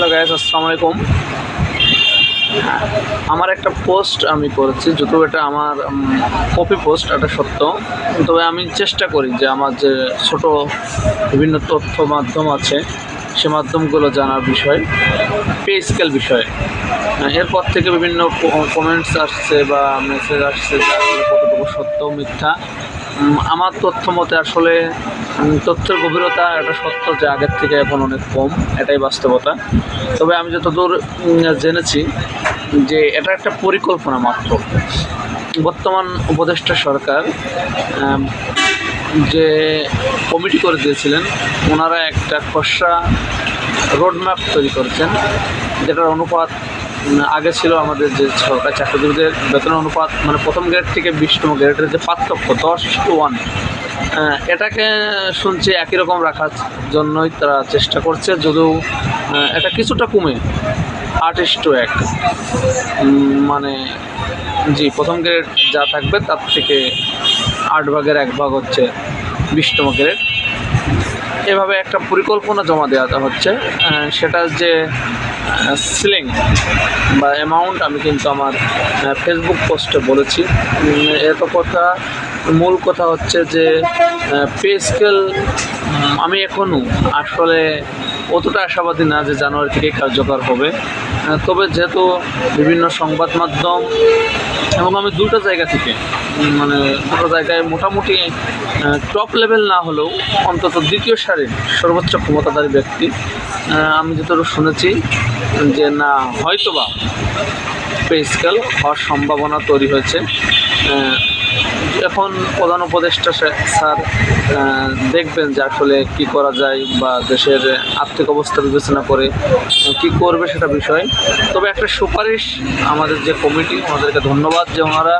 Hello guys আসসালামু আলাইকুম আমার একটা পোস্ট আমি করেছি যত এটা আমার কপি পোস্ট এটা সত্য। তবে আমি চেষ্টা করি যে আমার যে ছোট বিভিন্ন তথ্য মাধ্যম আছে সে মাধ্যমগুলো জানার বিষয় পে স্কেল বিষয়ে। এরপর থেকে বিভিন্ন কমেন্টস আসছে বা মেসেজ আসছে কতটুকু সত্য মিথ্যা। আমার তথ্য মতে আসলে তথ্যের গভীরতা এটা সত্য যে আগের থেকে এখন অনেক কম, এটাই বাস্তবতা। তবে আমি যতদূর জেনেছি যে এটা একটা পরিকল্পনা মাত্র। বর্তমান উপদেষ্টা সরকার যে কমিটি করে দিয়েছিলেন, ওনারা একটা খসড়া রোডম্যাপ তৈরি করেছেন। যেটার অনুপাত, আগে ছিল আমাদের যে সরকারি চাকরিজীবীদের বেতন অনুপাত মানে প্রথম গ্রেড থেকে বিশতম গ্রেডের যে পার্থক্য, দশ টু ওয়ান এটাকে শুনছি একই রকম রাখার জন্যই তারা চেষ্টা করছে, যদিও এটা কিছুটা কমে আট টু এক মানে জি, প্রথম গ্রেড যা থাকবে তার থেকে আট ভাগের এক ভাগ হচ্ছে বিশতম গ্রেড। এভাবে একটা পরিকল্পনা জমা দেওয়া হচ্ছে। সেটা যে সিলিং বা অ্যামাউন্ট আমি কিন্তু আমার ফেসবুক পোস্টে বলেছি। এত কথা মূল কথা হচ্ছে যে পে স্কেল আমি এখনও আসলে অতটা আশাবাদী না যে জানুয়ারি থেকে কার্যকর হবে। তবে যেহেতু বিভিন্ন সংবাদ মাধ্যম এবং আমি দুটো জায়গা থেকে মানে দুটো জায়গায় মোটামুটি টপ লেভেল না হলেও অন্তত দ্বিতীয় সারির সর্বোচ্চ ক্ষমতাধারী ব্যক্তি আমি যতটুকু শুনেছি যে না, হয়তোবা পে স্কেল হওয়ার সম্ভাবনা তৈরি হয়েছে। এখন প্রধান উপদেষ্টা স্যার দেখবেন যে আসলে কি করা যায় বা দেশের আর্থিক অবস্থা বিবেচনা করে কি করবে সেটা বিষয়। তবে একটা সুপারিশ আমাদের যে কমিটি, ওনাদেরকে ধন্যবাদ যে ওনারা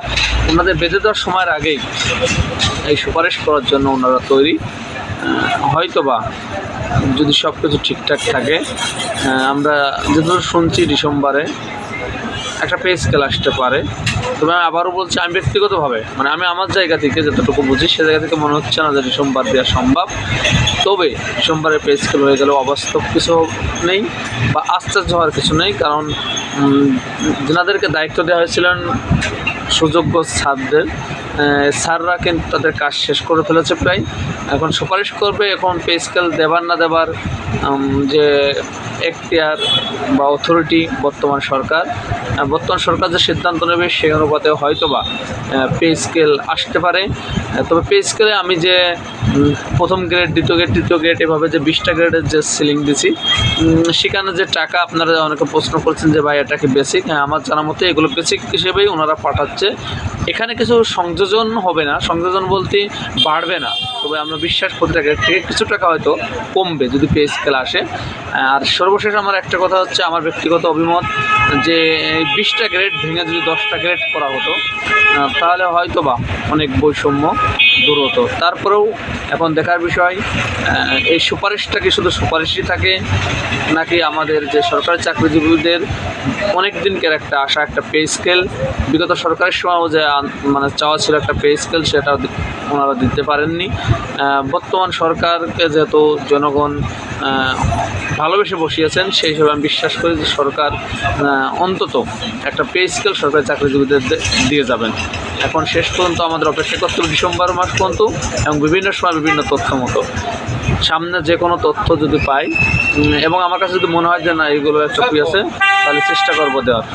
ওনাদের বেঁধে দেওয়ার সময়ের আগেই এই সুপারিশ করার জন্য ওনারা তৈরি। হয়তোবা যদি সব কিছু ঠিকঠাক থাকে আমরা যেহেতু শুনছি ডিসেম্বরে একটা পে স্কেল আসতে পারে। তবে আবারও বলছি আমি ব্যক্তিগতভাবে মানে আমি আমার জায়গা থেকে যতটুকু বুঝি সে জায়গা থেকে মনে হচ্ছে না যে সোমবার দেওয়া সম্ভব। তবে সোমবারের পে স্কেল হয়ে গেলেও অবাস্তব কিছু নেই বা আশ্চর্য হওয়ার কিছু নেই কারণ যেনাদেরকে দায়িত্ব দেওয়া হয়েছিলেন সুযোগ্য আহ, স্যাররা কিন্তু তাদের কাজ শেষ করে ফেলেছে প্রায়। এখন সুপারিশ করবে এখন পে স্কেল দেবার না দেবার যে এখতিয়ার বা অথরিটি বর্তমান সরকার বর্তমান সরকার যে সিদ্ধান্ত নেবে সেই অনুপাতে হয়তোবা পে স্কেল আসতে পারে। তবে পে স্কেলে আমি যে প্রথম গ্রেড দ্বিতীয় গ্রেড তৃতীয় গ্রেড এভাবে যে বিশটা গ্রেডের যে সিলিং দিছি সেখানে যে টাকা আপনারা অনেকে প্রশ্ন করছেন যে ভাই এটা কি বেসিক হ্যাঁ আমার জানা মতে এগুলো বেসিক হিসেবেই ওনারা পাঠাচ্ছে। এখানে কিছু সংযোজন হবে না। সংযোজন বলতে বাড়বে না। তবে আমরা বিশ্বাস করতে এর থেকে কিছু টাকা হয়তো কমবে যদি পে স্কেল আসে। আর সর্বশেষ আমার একটা কথা হচ্ছে, আমার ব্যক্তিগত অভিমত যে বিশটা গ্রেড ভেঙে যদি দশটা গ্রেড করা হতো তাহলে হয়তো বা অনেক বৈষম্য দূর হতো। তারপরেও এখন দেখার বিষয় এই সুপারিশটা কি শুধু সুপারিশই থাকে, নাকি আমাদের যে সরকারি চাকরিজীবীদের অনেক দিনকার একটা আশা, একটা পে স্কেল বিগত সরকারের সময়ও যে মানে চাওয়া ছিল একটা পে স্কেল সেটা দি- ওনারা দিতে পারেননি। বর্তমান সরকারকে যেহেতু জনগণ ভালোবেসে বসিয়েছেন, সেই হিসেবে আমি বিশ্বাস করি যে সরকার অন্তত একটা পে স্কেল সরকারি চাকরিজীবীদের দিয়ে যাবেন। এখন শেষ পর্যন্ত আমাদের অপেক্ষা করতে হবে ডিসেম্বর মাস পর্যন্ত এবং বিভিন্ন সময় বিভিন্ন তথ্য মতো। সামনে যে কোনো তথ্য যদি পাই এবং আমার কাছে যদি মনে হয় যে না এইগুলো চুপি আছে, তাহলে চেষ্টা করব দেওয়ার।